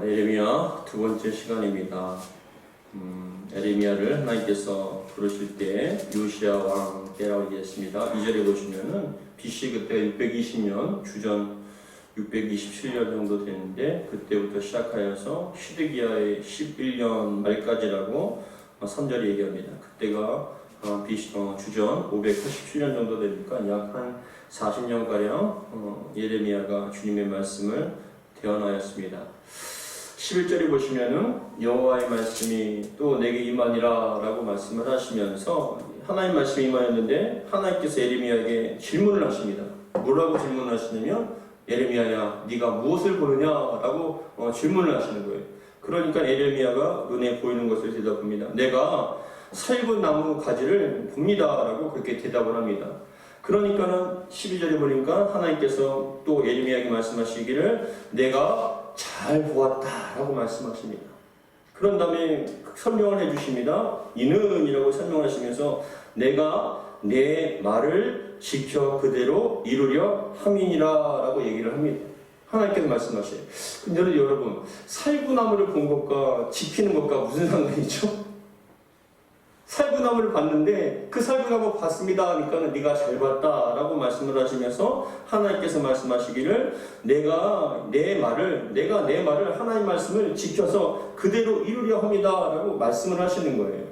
어, 에레미야 두 번째 시간입니다. 음, 에레미야를 하나님께서 부르실 때 요시야 왕 때라고 얘기했습니다. 2절에 보시면은 BC 그때 620년 주전 627년 정도 되는데 그때부터 시작하여서 시드기야의 11년 말까지라고 3절에 얘기합니다. 그때가 어, 어, 주전 587년 정도 되니까 약 한 40년 가량 어, 예레미야가 주님의 말씀을 대언하였습니다. 11절에 보시면은 여호와의 말씀이 또 내게 임하니라라고 말씀을 하시면서 하나님 말씀이 임하였는데 하나님께서 예레미야에게 질문을 하십니다. 뭐라고 질문을 하시냐면 예레미야야 네가 무엇을 보느냐라고 어, 질문을 하시는 거예요. 그러니까 예레미야가 눈에 보이는 것을 대답합니다. 내가 살군 나무 가지를 봅니다라고 그렇게 대답을 합니다. 그러니까는 12절에 보니까 하나님께서 또 예레미야에게 말씀하시기를 내가 잘 보았다라고 말씀하십니다. 그런 다음에 설명을 해주십니다. 이는 이라고 설명하시면서 내가 내 말을 지켜 그대로 이루려 함이니라라고 얘기를 합니다. 하나님께서 말씀하셔요. 근데 여러분 살구나무를 본 것과 지키는 것과 무슨 상관이죠? 살구나무를 봤는데 그 살구나무 봤습니다 하니까는 네가 잘 봤다 라고 말씀을 하시면서 하나님께서 말씀하시기를 내가 내 말을 내가 내 말을 하나님 말씀을 지켜서 그대로 이루려 합니다 라고 말씀을 하시는 거예요.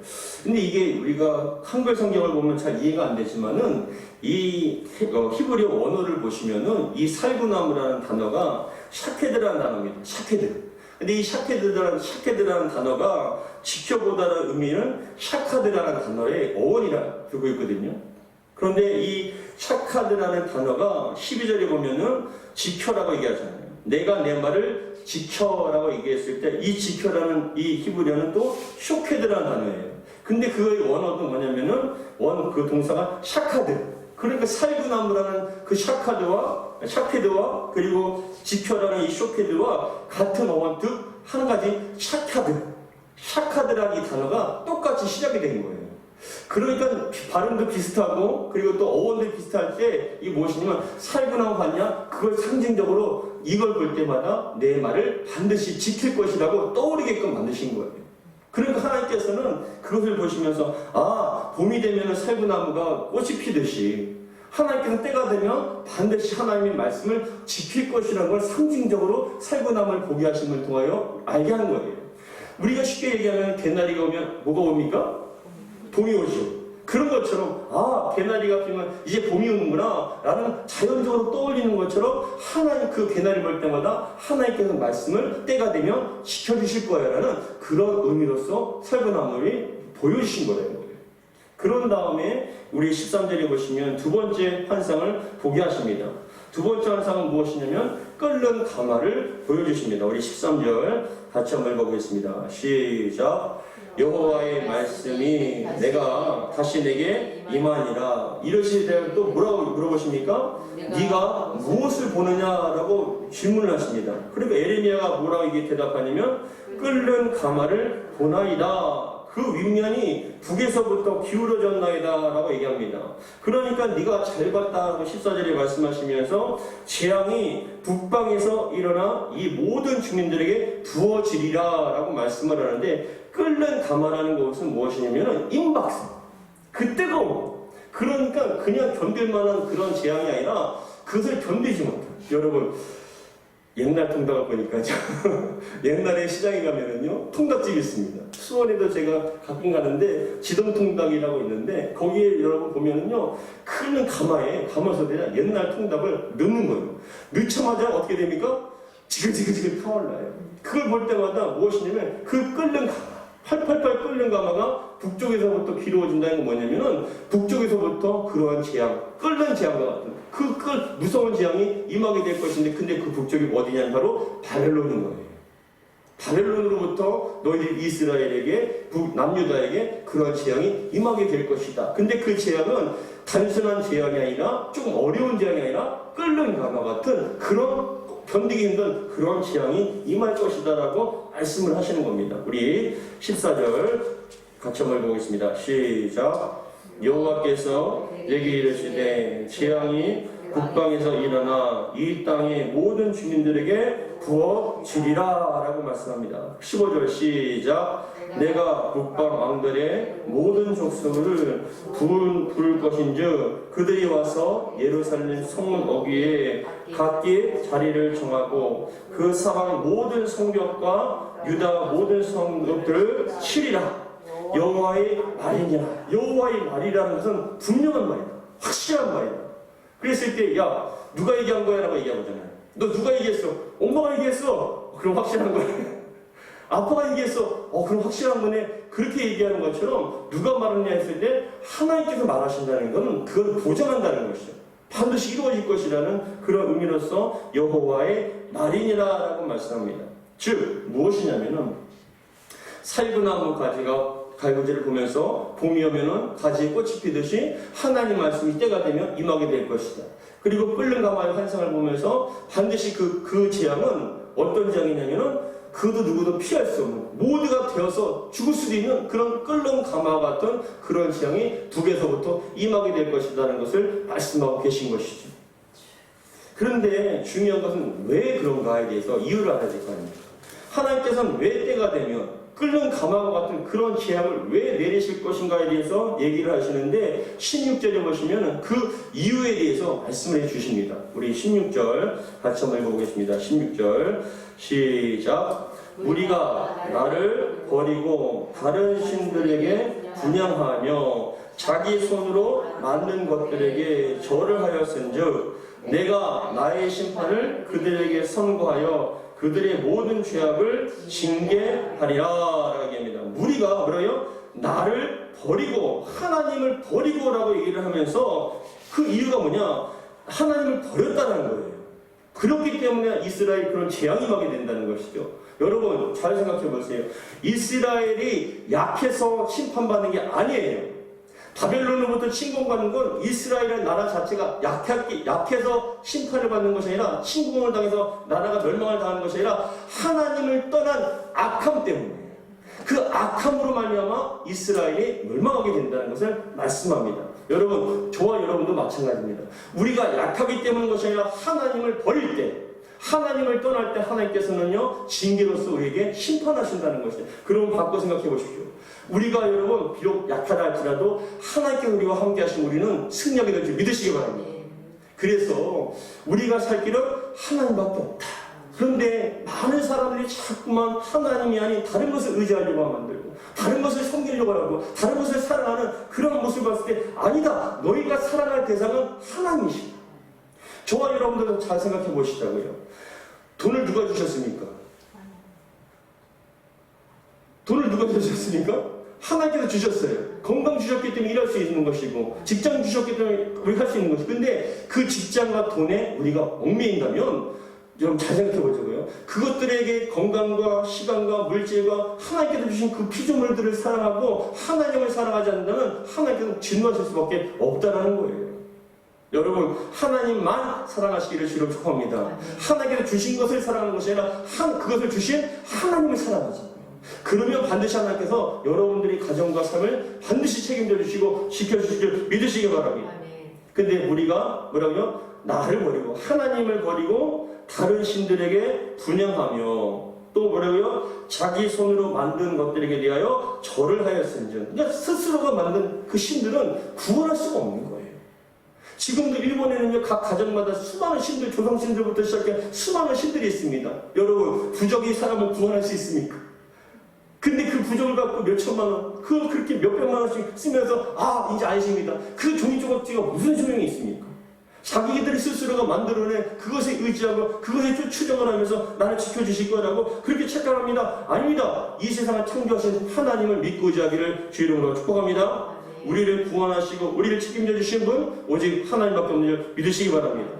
근데 이게 우리가 한글 성경을 보면 잘 이해가 안 되지만은 이 어, 히브리어 원어를 보시면은 이 살구나무라는 단어가 샤케드라는 단어입니다. 샤케드. 근데 이 샤케드라는, 샤케드라는 단어가 지켜보다는 의미는 샤카드라는 단어의 어원이라 두고 있거든요. 그런데 이 샤카드라는 단어가 12절에 보면은 지켜라고 얘기하잖아요. 내가 내 말을 지켜라고 얘기했을 때 이 지켜라는 이 히브리어는 또 쇼케드라는 단어예요. 근데 그의 원어도 뭐냐면은 원 그 동사가 샤카드. 그러니까 살구나무라는 그 샤카드와 샤케드와 그리고 지켜라는 이 쇼케드와 같은 어원 뜻 한 가지 샤카드. 샤카드라는 이 단어가 똑같이 시작이 된 거예요. 그러니까 발음도 비슷하고 그리고 또 어원도 비슷할 때 이게 무엇이냐면 살구나무 봤냐? 그걸 상징적으로 이걸 볼 때마다 내 말을 반드시 지킬 것이라고 떠오르게끔 만드신 거예요. 그러니까 하나님께서는 그것을 보시면서 아 봄이 되면 살구나무가 꽃이 피듯이 하나님께서 때가 되면 반드시 하나님의 말씀을 지킬 것이라는 걸 상징적으로 살구나무를 보게 하심을 통하여 알게 하는 거예요. 우리가 쉽게 얘기하면 개나리가 오면 뭐가 옵니까? 봄이 오죠. 그런 것처럼 아 개나리가 피면 이제 봄이 오는구나 라는 자연적으로 떠올리는 것처럼 하나님 그 개나리 볼 때마다 하나님께서 말씀을 때가 되면 지켜주실 거야 라는 그런 의미로서 살구나무를 보여주신 거예요. 그런 다음에 우리 13절에 보시면 두 번째 환상을 보게 하십니다. 두 번째 환상은 무엇이냐면 끓는 가마를 보여주십니다. 우리 13절 같이 한번 읽어보겠습니다. 시작. 여호와의 말씀이 내가 다시 내게 임하니라 이러실 때또 뭐라고 물어보십니까? 네가 무엇을 보느냐라고 질문을 하십니다. 그러니까 에레미야가 뭐라고 이게 대답하냐면 끓는 가마를 보나이다. 그 윗면이 북에서부터 기울어졌나이다라고 얘기합니다. 그러니까 네가 잘 봤다고 14절에 말씀하시면서 재앙이 북방에서 일어나 이 모든 주민들에게 부어지리라라고 말씀을 하는데 끓는 가마라는 것은 무엇이냐면 임박성. 그 뜨거움. 그러니까 그냥 견딜 만한 그런 재앙이 아니라 그것을 견디지 못한. 여러분 옛날 통닭을 보니까 옛날에 시장에 가면은요 통닭집이 있습니다. 수원에도 제가 가끔 가는데 지동통닭이라고 있는데 거기에 여러분 보면은요 큰 가마에 가마솥에 옛날 통닭을 넣는 거예요. 넣자마자 어떻게 됩니까? 지글지글지글 타올라요. 그걸 볼 때마다 무엇이냐면 그 끓는 가마 팔팔팔 끓는 가마가 북쪽에서부터 기로워진다는 건 뭐냐면은 북쪽에서부터 그러한 재앙, 끓는 재앙과 같은 그 끓, 무서운 재앙이 임하게 될 것인데 근데 그 북쪽이 어디냐면 바로 바벨론인 거예요. 바벨론으로부터 너희들 이스라엘에게 북 남유다에게 그러한 재앙이 임하게 될 것이다. 근데 그 재앙은 단순한 재앙이 아니라 좀 어려운 재앙이 아니라 끓는 가마 같은 그런 견디기 힘든 그런 재앙이 임할 것이다라고 말씀을 하시는 겁니다. 우리 14절 같이 한번 보겠습니다. 시작. 여호와께서 내게 이르시되 재앙이 국방에서 일어나 이 땅의 모든 주민들에게 부어지리라 라고 말씀합니다. 15절 시작 내가 북방 왕들의 모든 족속을 부을, 부를 것인즉 그들이 와서 예루살렘 성문 어귀에 각기 자리를 정하고 그 사방 모든 성벽과 유다 모든 성벽들을 치리라 여호와의 말이냐 여호와의 말이라는 것은 분명한 말이다 확실한 말이다 그랬을 때 야 누가 얘기한 거야 라고 얘기하잖아요 너 누가 얘기했어 엄마가 얘기했어 그럼 확실한 거야 아빠가 얘기했어. 어, 그럼 확실한 거네. 그렇게 얘기하는 것처럼 누가 말하느냐 했을 때 하나님께서 말하신다는 것은 그걸 보장한다는 것이죠. 반드시 이루어질 것이라는 그런 의미로서 여호와의 말이니라라고 말씀합니다. 즉 무엇이냐면은 살구나무 가지가 갈구지를 보면서 봄이 오면은 가지에 꽃이 피듯이 하나님 말씀이 때가 되면 임하게 될 것이다. 그리고 끓는 가마의 환상을 보면서 반드시 그, 그 재앙은 어떤 재앙이냐면은 그도 누구도 피할 수 없는 모두가 되어서 죽을 수도 있는 그런 끓는 가마 같은 그런 재앙이 북에서부터 임하게 될 것이라는 것을 말씀하고 계신 것이죠. 그런데 중요한 것은 왜 그런가에 대해서 이유를 알아야 될 거 아닙니까? 하나님께서는 왜 때가 되면 끓는 가마와 같은 그런 재앙을 왜 내리실 것인가에 대해서 얘기를 하시는데 16절에 보시면 그 이유에 대해서 말씀을 해 주십니다. 우리 16절 같이 한번 읽어보겠습니다. 16절 시작 우리가 나를 버리고 다른 신들에게 분양하며 자기 손으로 만든 것들에게 절을 하였은즉 내가 나의 심판을 그들에게 선고하여 그들의 모든 죄악을 징계하리라 라고 얘기합니다. 우리가 뭐라요? 나를 버리고 하나님을 버리고라고 얘기를 하면서 그 이유가 뭐냐? 하나님을 버렸다는 거예요. 그렇기 때문에 이스라엘 그런 재앙이 임하게 된다는 것이죠. 여러분 잘 생각해 보세요. 이스라엘이 약해서 심판받는 게 아니에요. 바벨론으로부터 침공받는 건 이스라엘의 나라 자체가 약하게, 약해서 심판을 받는 것이 아니라 침공을 당해서 나라가 멸망을 당하는 것이 아니라 하나님을 떠난 악함 때문에 그 악함으로 말미암아 이스라엘이 멸망하게 된다는 것을 말씀합니다. 여러분 저와 여러분도 마찬가지입니다. 우리가 약하기 때문인 것이 아니라 하나님을 버릴 때 하나님을 떠날 때 하나님께서는요 징계로서 우리에게 심판하신다는 것이죠. 그러면 바꿔 생각해 보십시오. 우리가 여러분 비록 약하다 할지라도 하나님께 우리와 함께 하신 우리는 승리하게 될 줄 믿으시기 바랍니다. 그래서 우리가 살 길은 하나님밖에 없다. 그런데 많은 사람들이 자꾸만 하나님이 아닌 다른 것을 의지하려고 만들고 다른 것을 섬기려고 하고 다른 것을 사랑하는 그런 모습을 봤을 때 아니다. 너희가 사랑할 대상은 하나님이시다. 저와 여러분들은 잘 생각해 보시자고요. 돈을 누가 주셨습니까? 돈을 누가 주셨습니까? 하나님께서 주셨어요. 건강 주셨기 때문에 일할 수 있는 것이고, 직장 주셨기 때문에 우리가 할 수 있는 것이고, 근데 그 직장과 돈에 우리가 얽매인다면, 여러분 잘 생각해 보자고요. 그것들에게 건강과 시간과 물질과 하나님께서 주신 그 피조물들을 사랑하고 하나님을 사랑하지 않는다면 하나님께서 진노하실 수밖에 없다라는 거예요. 여러분 하나님만 사랑하시기를 주로 축복합니다. 하나님께서 주신 것을 사랑하는 것이 아니라 한 그것을 주신 하나님을 사랑하지. 그러면 반드시 하나님께서 여러분들이 가정과 삶을 반드시 책임져 주시고 지켜 주시길 믿으시기 바랍니다. 근데 우리가 뭐라고요? 나를 버리고 하나님을 버리고 다른 신들에게 분양하며 또 뭐라고요? 자기 손으로 만든 것들에게 대하여 절을 하였은즉 그러니까 스스로가 만든 그 신들은 구원할 수가 없는 거예요. 지금도 일본에는요 각 가정마다 수많은 신들 조상 신들부터 시작해 수많은 신들이 있습니다. 여러분 부적이 사람을 구원할 수 있습니까? 근데 그 부적을 갖고 몇 천만 원, 그 그렇게 몇 백만 원씩 쓰면서 아 이제 안심이다. 그 종이 조각지가 무슨 소용이 있습니까? 자기들이 스스로가 만들어낸 그것에 의지하고 그것에 좀 추정을 하면서 나를 지켜주실 거라고 그렇게 착각합니다. 아닙니다. 이 세상을 창조하신 하나님을 믿고 의지하기를 주의 이름으로 축복합니다. 우리를 구원하시고 우리를 책임져 주신 분 오직 하나님밖에 없는 줄 믿으시기 바랍니다.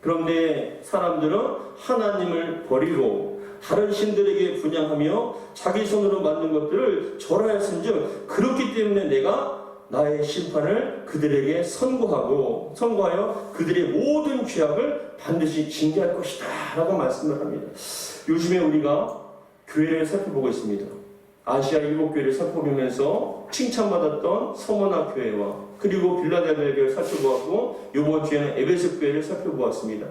그런데 사람들은 하나님을 버리고 다른 신들에게 분양하며 자기 손으로 만든 것들을 절하였은즉 그렇기 때문에 내가 나의 심판을 그들에게 선고하고 선고하여 그들의 모든 죄악을 반드시 징계할 것이다 라고 말씀을 합니다. 요즘에 우리가 교회를 살펴보고 있습니다. 아시아 일곱 교회를 살펴보면서 칭찬받았던 서머나 교회와 그리고 빌라델비아 교회를 살펴보았고 이번 주에는 에베소 교회를 살펴보았습니다.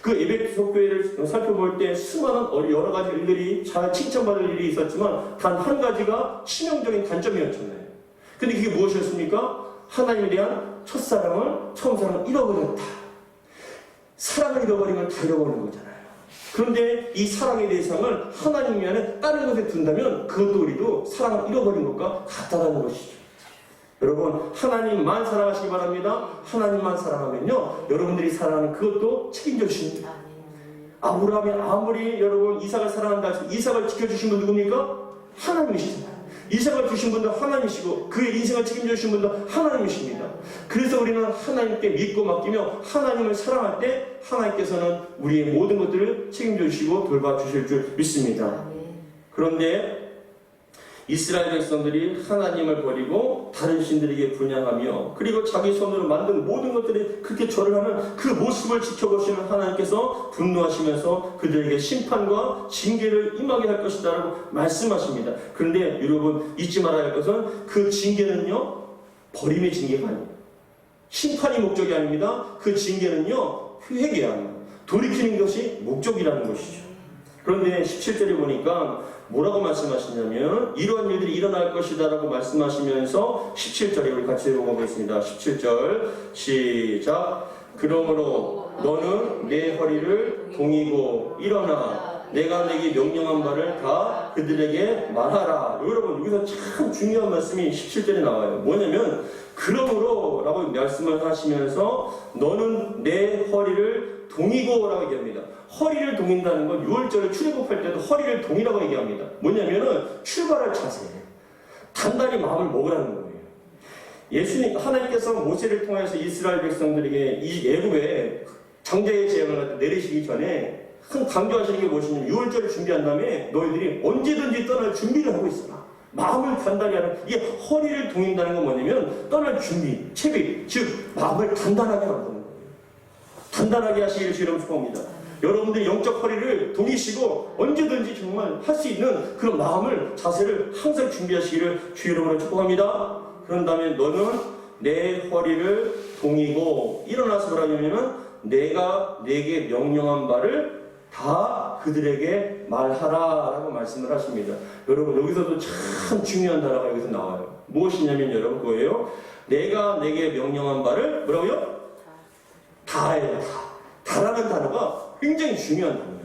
그 에베소 교회를 살펴볼 때 수많은 여러 가지 일들이 잘 칭찬받을 일이 있었지만 단 한 가지가 치명적인 단점이었잖아요. 근데 그게 무엇이었습니까? 하나님에 대한 첫사랑을 처음 사랑을 잃어버렸다. 사랑을 잃어버리면 다 잃어버리는 거잖아요. 그런데 이 사랑의 대상을 하나님 안에 다른 것에 둔다면 그것도 우리도 사랑을 잃어버린 것과 같다는 것이죠. 여러분 하나님만 사랑하시기 바랍니다. 하나님만 사랑하면요 여러분들이 사랑하는 그것도 책임져 주십니다. 아브라함이 아무리 여러분 이삭을 사랑한다 해서 이삭을 지켜주신 분 누굽니까? 하나님이시잖아요. 이삭을 주신 분도 하나님이시고 그의 인생을 책임져 주신 분도 하나님이십니다. 그래서 우리는 하나님께 믿고 맡기며 하나님을 사랑할 때 하나님께서는 우리의 모든 것들을 책임져 주시고 돌봐 주실 줄 믿습니다. 그런데 이스라엘 백성들이 하나님을 버리고 다른 신들에게 분양하며 그리고 자기 손으로 만든 모든 것들이 그렇게 절을 하는 그 모습을 지켜보시는 하나님께서 분노하시면서 그들에게 심판과 징계를 임하게 할 것이다라고 말씀하십니다. 그런데 여러분 잊지 말아야 할 것은 그 징계는요 버림의 징계가 아닙니다. 심판이 목적이 아닙니다. 그 징계는요 회개야. 돌이키는 것이 목적이라는 것이죠. 그런데 17절에 보니까 뭐라고 말씀하시냐면 이러한 일들이 일어날 것이다라고 말씀하시면서 17절에 우리 같이 읽어보겠습니다. 17절 시작 그러므로 너는 내 허리를 동이고 일어나 내가 내게 명령한 바를 다 그들에게 말하라. 여러분 여기서 참 중요한 말씀이 17절에 나와요. 뭐냐면 그러므로 라고 말씀을 하시면서 너는 내 허리를 동이고 라고 얘기합니다. 허리를 동인다는 건 6월절을 출애굽할 때도 허리를 동이라고 얘기합니다. 뭐냐면은 출발할 자세. 단단히 마음을 먹으라는 거예요. 예수님 하나님께서 모세를 통해서 이스라엘 백성들에게 이 애굽에 장자의 재앙을 내리시기 전에 큰 강조하시는 게 무엇이냐면 6월절을 준비한 다음에 너희들이 언제든지 떠날 준비를 하고 있어라. 마음을 단단히 하는 이게 허리를 동인다는 건 뭐냐면 떠날 준비, 채비, 즉 마음을 단단하게 만드는 거예요. 단단하게 하시기를 주님 축복합니다. 여러분들이 영적 허리를 동이시고 언제든지 정말 할 수 있는 그런 마음을 자세를 항상 준비하시기를 주 여러분을 축복합니다. 그런 다음에 너는 내 허리를 동이고 일어나서 뭐라냐면은 내가 내게 명령한 바를 다 그들에게 말하라라고 말씀을 하십니다. 여러분 여기서도 참 중요한 단어가 여기서 나와요. 무엇이냐면 여러분 그거예요. 내가 내게 명령한 바를 뭐라고요? 다예요. 다. 다라는 단어가 굉장히 중요한 단어예요.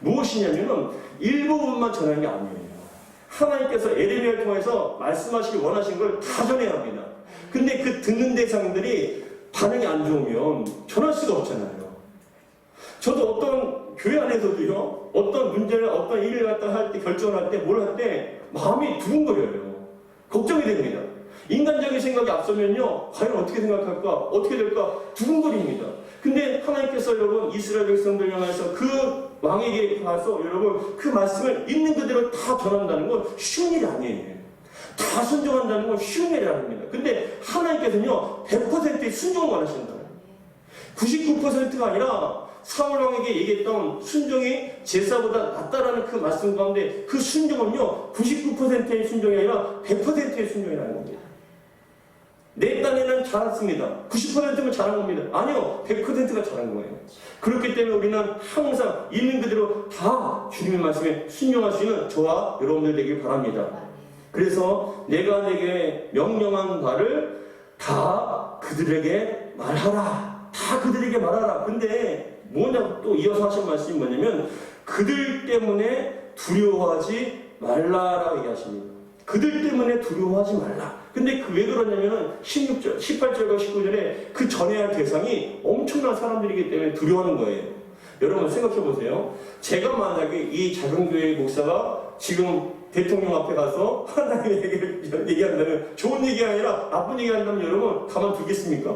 무엇이냐면은 일부분만 전하는 게 아니에요. 하나님께서 에레미야를 통해서 말씀하시기 원하신 걸 다 전해야 합니다. 근데 그 듣는 대상들이 반응이 안 좋으면 전할 수가 없잖아요. 저도 어떤 교회 안에서도요, 어떤 문제를, 어떤 일을 갖다 할 때, 결정을 할 때, 뭘 할 때, 마음이 두근거려요. 걱정이 됩니다. 인간적인 생각이 앞서면요, 과연 어떻게 생각할까, 어떻게 될까, 두근거립니다. 근데 하나님께서 여러분, 이스라엘 백성들 향해서 그 왕에게 가서 여러분, 그 말씀을 있는 그대로 다 전한다는 건 쉬운 일이 아니에요. 다 순종한다는 건 쉬운 일이 아닙니다. 근데 하나님께서는요, 100%의 순종을 원하신다. 99%가 아니라 사울 왕에게 얘기했던 순종이 제사보다 낫다라는 그 말씀 가운데 그 순종은요 99%의 순종이 아니라 100%의 순종이라는 겁니다. 내 딴에는 잘했습니다. 90%면 잘한 겁니다. 아니요, 100%가 잘한 거예요. 그렇기 때문에 우리는 항상 있는 그대로 다 주님의 말씀에 순종할 수 있는 저와 여러분들 되길 바랍니다. 그래서 내가 내게 명령한 바를 다 그들에게 말하라. 다 그들에게 말하라. 근데 뭐냐 또 이어서 하신 말씀이 뭐냐면 그들 때문에 두려워하지 말라라고 얘기하십니다. 그들 때문에 두려워하지 말라. 근데 그 왜 그러냐면은 16절, 18절과 19절에 그 전해야 할 대상이 엄청난 사람들이기 때문에 두려워하는 거예요. 여러분 생각해 보세요. 제가 만약에 이 작은 교회 목사가 지금 대통령 앞에 가서 하나님의 얘기를 얘기한다면 좋은 얘기가 아니라 나쁜 얘기 한다면 여러분 가만 두겠습니까?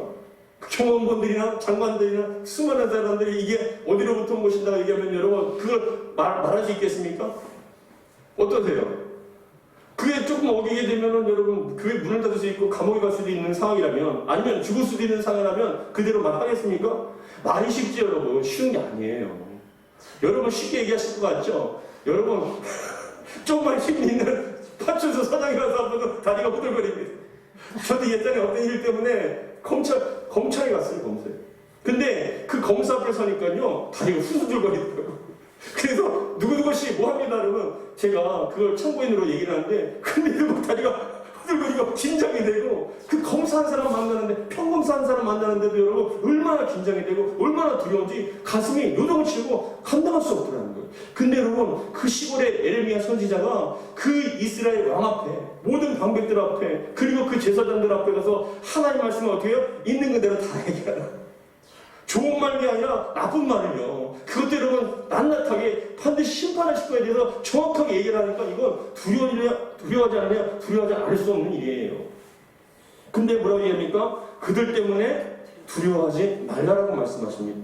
경원분들이나 장관들이나 수많은 사람들이 이게 어디로부터 온 것인가 얘기하면 여러분 그걸 말, 말할 수 있겠습니까? 어떠세요? 어기게 되면은 여러분 교회 문을 닫을 수 있고 감옥에 갈 수도 있는 상황이라면 아니면 죽을 수도 있는 상황이라면 그대로 말하겠습니까? 말이 쉽지 여러분 쉬운 게 아니에요. 여러분 쉽게 얘기하실 것 같죠? 여러분 조금만 힘 있는 파출소 사장이라서 한번 다리가 후들거립니다. 저도 예전에 어떤 일 때문에 검찰 검찰에 갔어요 검사에. 근데 그 검사 앞에 서니까요 다리가 후들거리더라고. 그래서 누구누구 씨 뭐 합니다 그러면 제가 그걸 참고인으로 얘기를 하는데 근데 막 다리가 후들거리고 긴장이 되고 그 검사한 사람 만나는데 평검사한 사람 만나는데도 여러분 얼마나 긴장이 되고 얼마나 두려운지 가슴이 요동을 치고 감당할 수 없더라는 거예요. 근데 여러분 그 시골의 에레미야 선지자가 그 이스라엘 왕 앞에 모든 방백들 앞에 그리고 그 제사장들 앞에 가서 하나님 말씀을 어떻게 해요? 있는 그대로 다 얘기하라. 좋은 말이 아니라 나쁜 말을요. 그것도 여러분 낱낱하게 반드시 심판하실 거에 대해서 정확하게 얘기를 하니까 이건 두려워하지, 두려워하지 않아요? 두려워하지 않을 수 없는 일이에요. 근데 뭐라고 얘기합니까? 그들 때문에 두려워하지 말라라고 말씀하십니다.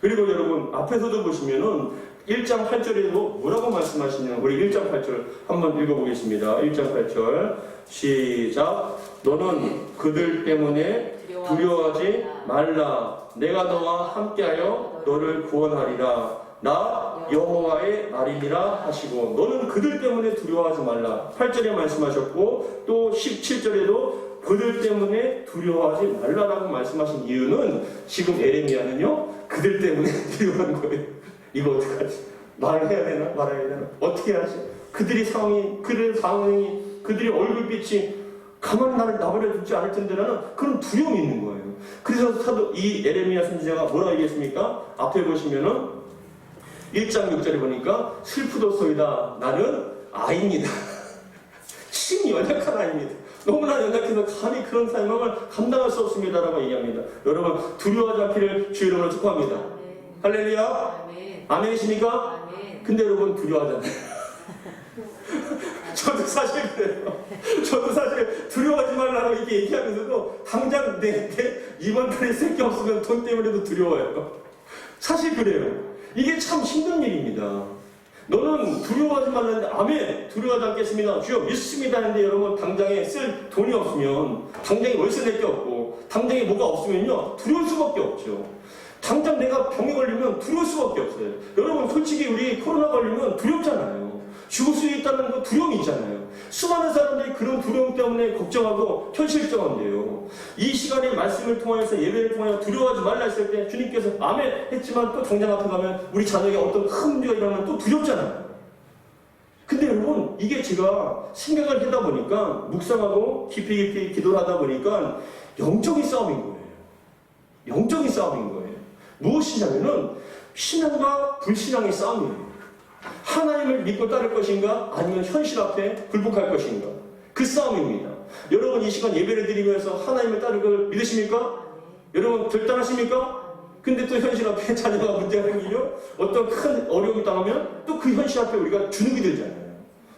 그리고 여러분 앞에서도 보시면은 1장 8절에도 뭐라고 말씀하시냐 우리 1장 8절 한번 읽어보겠습니다. 1장 8절 시작 너는 그들 때문에 두려워하지 말라. 내가 너와 함께하여 너를 구원하리라. 나 여호와의 말이니라 하시고 너는 그들 때문에 두려워하지 말라. 8절에 말씀하셨고 또 17절에도 그들 때문에 두려워하지 말라라고 말씀하신 이유는 지금 에레미야는요 그들 때문에 두려워하는 거예요. 이거 어떡하지? 말을 해야 되나 말아야 되나 어떻게 하지? 그들이 상황이 그들 상황이 그들의 얼굴빛이 가만 나를 나버려 두지 않을 텐데라는 그런 두려움이 있는 거예요. 그래서 사도 이 에레미야 선지자가 뭐라 얘기했습니까? 앞에 보시면은 1장 6절에 보니까 슬프도소이다. 나는 아이입니다. 심 연약한 아이입니다. 너무나 연약해서 감히 그런 삶을 감당할 수 없습니다라고 얘기합니다. 여러분 두려워하지 않기를 주의 이름으로 축복합니다. 할렐루야. 아멘. 아멘이십니까? 아멘. 근데 여러분 두려워하잖아요. 저도 사실 그래요. 저도 사실 두려워하지 말라고 이렇게 얘기하면서도 당장 내, 내 이번 달에 쓸게 없으면 돈 때문에도 두려워요. 사실 그래요. 이게 참 힘든 일입니다. 너는 두려워하지 말라는데 아멘 두려워하지 않겠습니다. 주여 믿습니다 하는데 여러분 당장에 쓸 돈이 없으면 당장에 월세 낼 게 없고 당장에 뭐가 없으면요 두려울 수밖에 없죠. 당장 내가 병에 걸리면 두려울 수밖에 없어요. 여러분 솔직히 우리 코로나 걸리면 두렵잖아요. 죽을 수 있다는 거 두려움이 있잖아요. 수많은 사람들이 그런 두려움 때문에 걱정하고 현실적인데요. 이 시간에 말씀을 통하여서 예배를 통하여 두려워하지 말라 했을 때 주님께서 아멘 했지만 또 당장 앞에 가면 우리 자녀에게 어떤 큰 문제가 일어나면 또 두렵잖아요. 근데 여러분 이게 제가 생각을 하다 보니까 묵상하고 깊이 깊이 기도를 하다 보니까 영적인 싸움인 거예요. 영적인 싸움인 거예요. 무엇이냐면은 신앙과 불신앙의 싸움이에요. 하나님을 믿고 따를 것인가 아니면 현실 앞에 굴복할 것인가 그 싸움입니다. 여러분 이 시간 예배를 드리면서 하나님을 따를 걸 믿으십니까? 여러분 결단하십니까? 근데 또 현실 앞에 자녀가 문제가 생기며 어떤 큰 어려움이 당하면 또 그 현실 앞에 우리가 주눅이 들잖아요.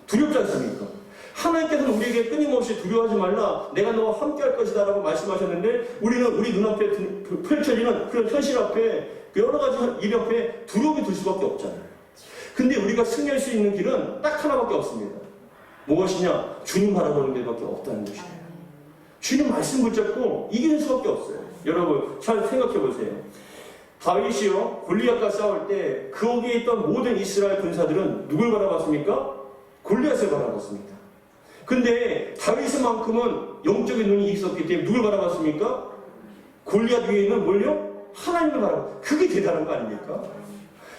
두렵지 않습니까? 하나님께서는 우리에게 끊임없이 두려워하지 말라 내가 너와 함께 할 것이다 라고 말씀하셨는데 우리는 우리 눈앞에 두- 펼쳐지는 그런 현실 앞에 그 여러 가지 일 앞에 두려움이 들 수밖에 없잖아요. 근데 우리가 승리할 수 있는 길은 딱 하나밖에 없습니다. 무엇이냐? 주님 바라보는 길밖에 없다는 것이에요. 주님 말씀 붙잡고 이기는 수밖에 없어요. 여러분 잘 생각해 보세요. 다윗이요 골리앗과 싸울 때 거기에 있던 모든 이스라엘 군사들은 누굴 바라봤습니까? 골리앗을 바라봤습니다. 근데 다윗만큼은 영적인 눈이 있었기 때문에 누굴 바라봤습니까? 골리앗 위에 있는 뭘요? 하나님을 바라봐. 그게 대단한 거 아닙니까?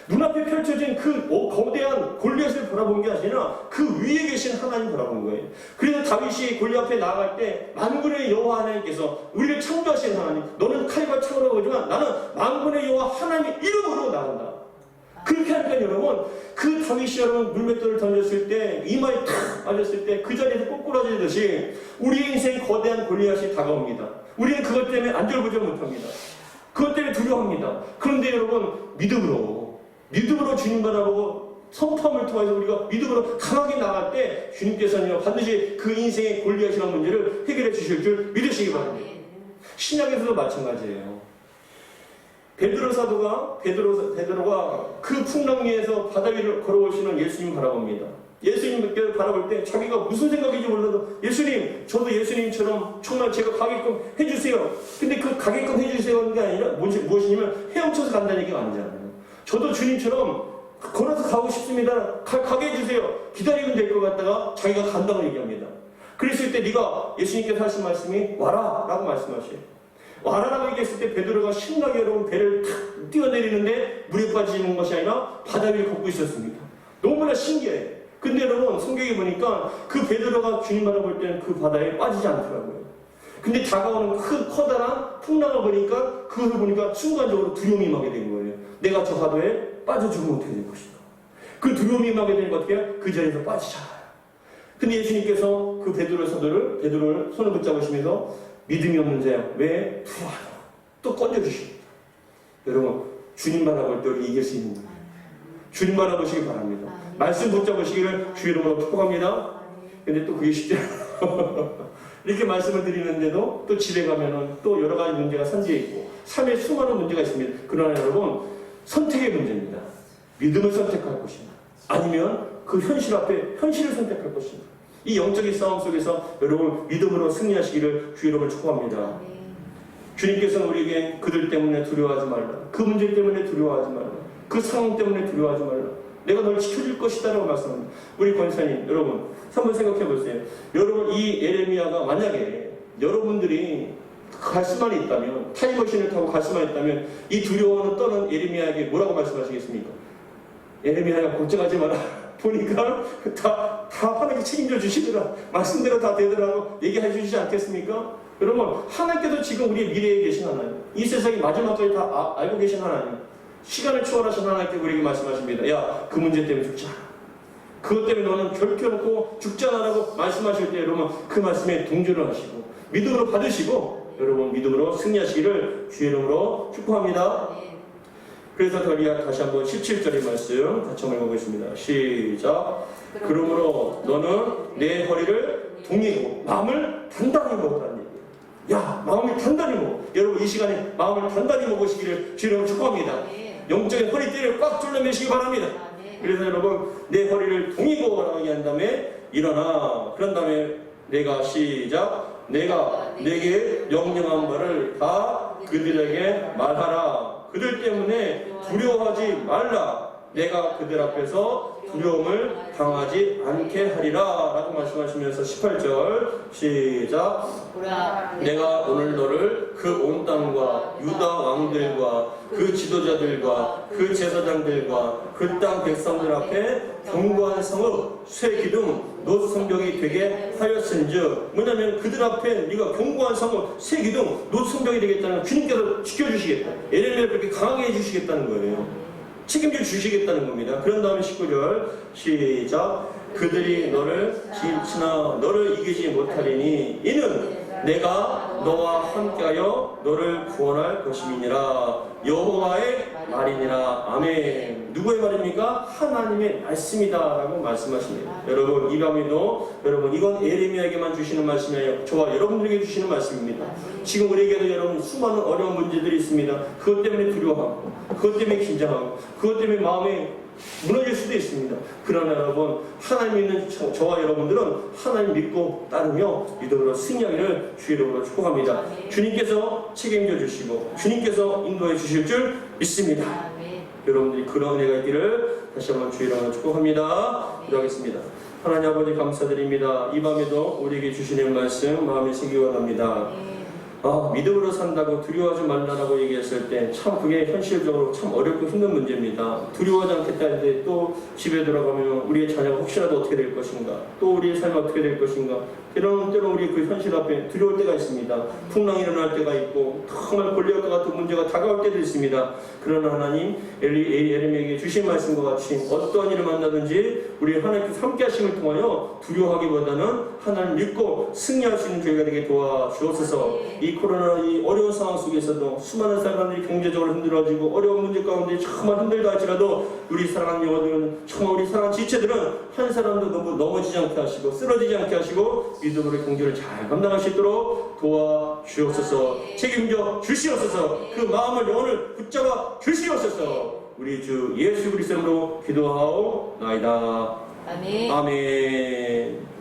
눈앞에 펼쳐진 그 어- 거대한 골리앗을 바라본 게 아니라 그 위에 계신 하나님 바라본 거예요. 그래서 다윗이 골리앗 앞에 나아갈 때 만군의 여호와 하나님께서 우리를 창조하신 하나님, 너는 칼과 창으로 오지만 나는 만군의 여호와 하나님의 이름으로 나간다. 그렇게 하니까 여러분 그 다윗이 여러분 물맷돌을 던졌을 때 이마에 탁 맞았을 때 그 자리에서 꼬꾸라지듯이 우리의 인생 거대한 골리앗이 다가옵니다. 우리는 그것 때문에 안절부절 못합니다. 그것 때문에 두려워합니다. 그런데 여러분 믿음으로 믿음으로 주님 바라보고 성품을 통해서 우리가 믿음으로 강하게 나갈 때 주님께서는 반드시 그 인생의 골리앗이라는 문제를 해결해 주실 줄 믿으시기 바랍니다. 신약에서도 마찬가지예요. 베드로 사도가 베드로 베드로가 그 풍랑 위에서 바다 위를 걸어오시는 예수님 바라봅니다. 예수님께 바라볼 때 자기가 무슨 생각인지 몰라도 예수님 저도 예수님처럼 정말 제가 가게끔 해주세요. 근데 그 가게끔 해주세요 하는 게 아니라 무엇이, 무엇이냐면 헤엄쳐서 간다는 얘기가 아니잖아요. 저도 주님처럼 걸어서 가고 싶습니다. 가, 가게 해주세요. 기다리면 될 것 같다가 자기가 간다고 얘기합니다. 그랬을 때 네가 예수님께서 하신 말씀이 와라 라고 말씀하셔요. 와라라고 얘기했을 때 베드로가 신나게 여러분 배를 탁 뛰어내리는데 물에 빠지는 것이 아니라 바다 위를 걷고 있었습니다. 너무나 신기해. 근데 여러분 성경에 보니까 그 베드로가 주님 바라볼 때는 그 바다에 빠지지 않더라고요. 근데 다가오는 큰 커다란 풍랑을 보니까 그것을 보니까 순간적으로 두려움이 임하게 된 거예요. 내가 저 바다에 빠져 죽으면 어떻게 될 것인가. 그 두려움이 임하게 되니까 어떻게 해요? 그 자리에서 빠지잖아요. 근데 예수님께서 그 베드로의 사도를 베드로를 손을 붙잡으시면서 믿음이 없는 자야 왜 두려워하냐 또 건져주십니다. 여러분 주님 바라볼 때 우리 이길 수 있는 거예요. 주님 바라보시기 바랍니다. 말씀 붙잡으시기를 주 이름으로 축복합니다. 근데 또 그게 쉽지 않아요. 이렇게 말씀을 드리는데도 또 집에 가면은 또 여러 가지 문제가 산지에 있고 삶에 수많은 문제가 있습니다. 그러나 여러분 선택의 문제입니다. 믿음을 선택할 것인가 아니면 그 현실 앞에 현실을 선택할 것인가 이 영적인 싸움 속에서 여러분 믿음으로 승리하시기를 주 이름을 축복합니다. 주님께서는 우리에게 그들 때문에 두려워하지 말라. 그 문제 때문에 두려워하지 말라. 그 상황 때문에 두려워하지 말라. 내가 널 지켜줄 것이다 라고 말씀합니다. 우리 권사님, 여러분, 한번 생각해 보세요. 여러분, 이 에레미야가 만약에 여러분들이 갈 수만 있다면, 타임머신을 타고 갈 수만 있다면, 이 두려워는 떠는 에레미야에게 뭐라고 말씀하시겠습니까? 에레미야야, 걱정하지 마라. 보니까 다, 다 하나님께 책임져 주시더라. 말씀대로 다 되더라고 얘기해 주시지 않겠습니까? 여러분, 하나님께서 지금 우리의 미래에 계신 하나님, 이 세상이 마지막까지 다 아- 알고 계신 하나님, 시간을 초월하신 하나님께 우리에게 말씀하십니다. 야, 그 문제 때문에 않아. 그것 때문에 너는 결켜놓고 죽지 않아라고 말씀하실 때 여러분 그 말씀에 동조를 하시고 믿음으로 받으시고 여러분 믿음으로 승리하시기를 주의 이름으로 축복합니다. 그래서 우리가 다시 한번 17절의 말씀 같이 한번 읽어보겠습니다. 시작. 그러므로 너는 내 허리를 동이고 마음을 단단히 먹으라는 얘기예요. 야, 마음을 단단히 먹어. 여러분 이 시간에 마음을 단단히 먹으시기를 주님으로 축복합니다. 영적인 허리띠를 꽉 둘러매시기 바랍니다. 그래서 여러분 내 허리를 동이고 라고 얘기한 다음에 일어나. 그런 다음에 내가 시작. 내가 내게 명령한 바를 다 그들에게 말하라. 그들 때문에 두려워하지 말라. 내가 그들 앞에서 두려움을 당하지 않게 하리라. 라고 말씀하시면서 18절 시작. 내가 오늘 너를 그 온 땅과 유다 왕들과 그 지도자들과 그 제사장들과 그 땅 백성들 앞에 견고한 성읍 쇠 기둥 노 성벽이 되게 하였은즉 뭐냐면 그들 앞에 네가 견고한 성읍 쇠 기둥 노 성벽이 되겠다는 주님께서 지켜주시겠다. 예레미야를 그렇게 강하게 해주시겠다는 거예요. 책임져 주시겠다는 겁니다. 그런 다음에 19절 시작. 그들이 너를 지치나 너를 이기지 못하리니 이는 내가 너와 함께하여 너를 구원할 것임이니라. 여호와의 말이니라. 아멘. 누구의 말입니까? 하나님의 말씀이다 라고 말씀하십니다. 여러분 이 밤에도 여러분 이건 에레미야에게만 주시는 말씀이 아니라 저와 여러분들에게 주시는 말씀입니다. 지금 우리에게도 여러분 수많은 어려운 문제들이 있습니다. 그것 때문에 두려워하고 그것 때문에 긴장하고 그것 때문에 마음에 무너질 수도 있습니다. 그러나 여러분 하나님 믿는 저, 저와 여러분들은 하나님 믿고 따르며 믿음으로 승리하기를 주 이름으로 축복합니다. 주님께서 책임져 주시고 주님께서 인도해 주실 줄 믿습니다. 여러분들이 그런 은혜가 있기를 다시 한번 주 이름으로 축복합니다. 기도하겠습니다. 하나님 아버지 감사드립니다. 이 밤에도 우리에게 주시는 말씀 마음에 새기기 원합니다. 아, 믿음으로 산다고 두려워하지 말라라고 얘기했을 때 참 그게 현실적으로 참 어렵고 힘든 문제입니다. 두려워하지 않겠다 할때 또 집에 들어가면 우리의 자녀가 혹시라도 어떻게 될 것인가, 또 우리의 삶이 어떻게 될 것인가, 때로는 때로 우리 그 현실 앞에 두려울 때가 있습니다. 풍랑이 일어날 때가 있고 정말 골리앗과 같은 문제가 다가올 때도 있습니다. 그러나 하나님 엘리 에레미에게 주신 말씀과 같이 어떠한 일을 만나든지 우리 하나님께서 함께 하심을 통하여 두려워하기보다는 하나님 믿고 승리할 수 있는 저희가 되게 도와주옵소서. 이 코로나 이 어려운 상황 속에서도 수많은 사람들이 경제적으로 힘들어지고 어려운 문제 가운데 정말 힘들다 할지라도 우리 사랑하는 영혼들은 정말 우리 사랑하는 지체들은 한 사람도 너무 넘어지지 않게 하시고 쓰러지지 않게 하시고 믿음으로 경제를 잘 감당할 수 있도록 도와 주옵소서. 책임져 주시옵소서. 그 마음을 영혼을 붙잡아 주시옵소서. 우리 주 예수 그리스도로 기도하옵나이다. 아멘. 아멘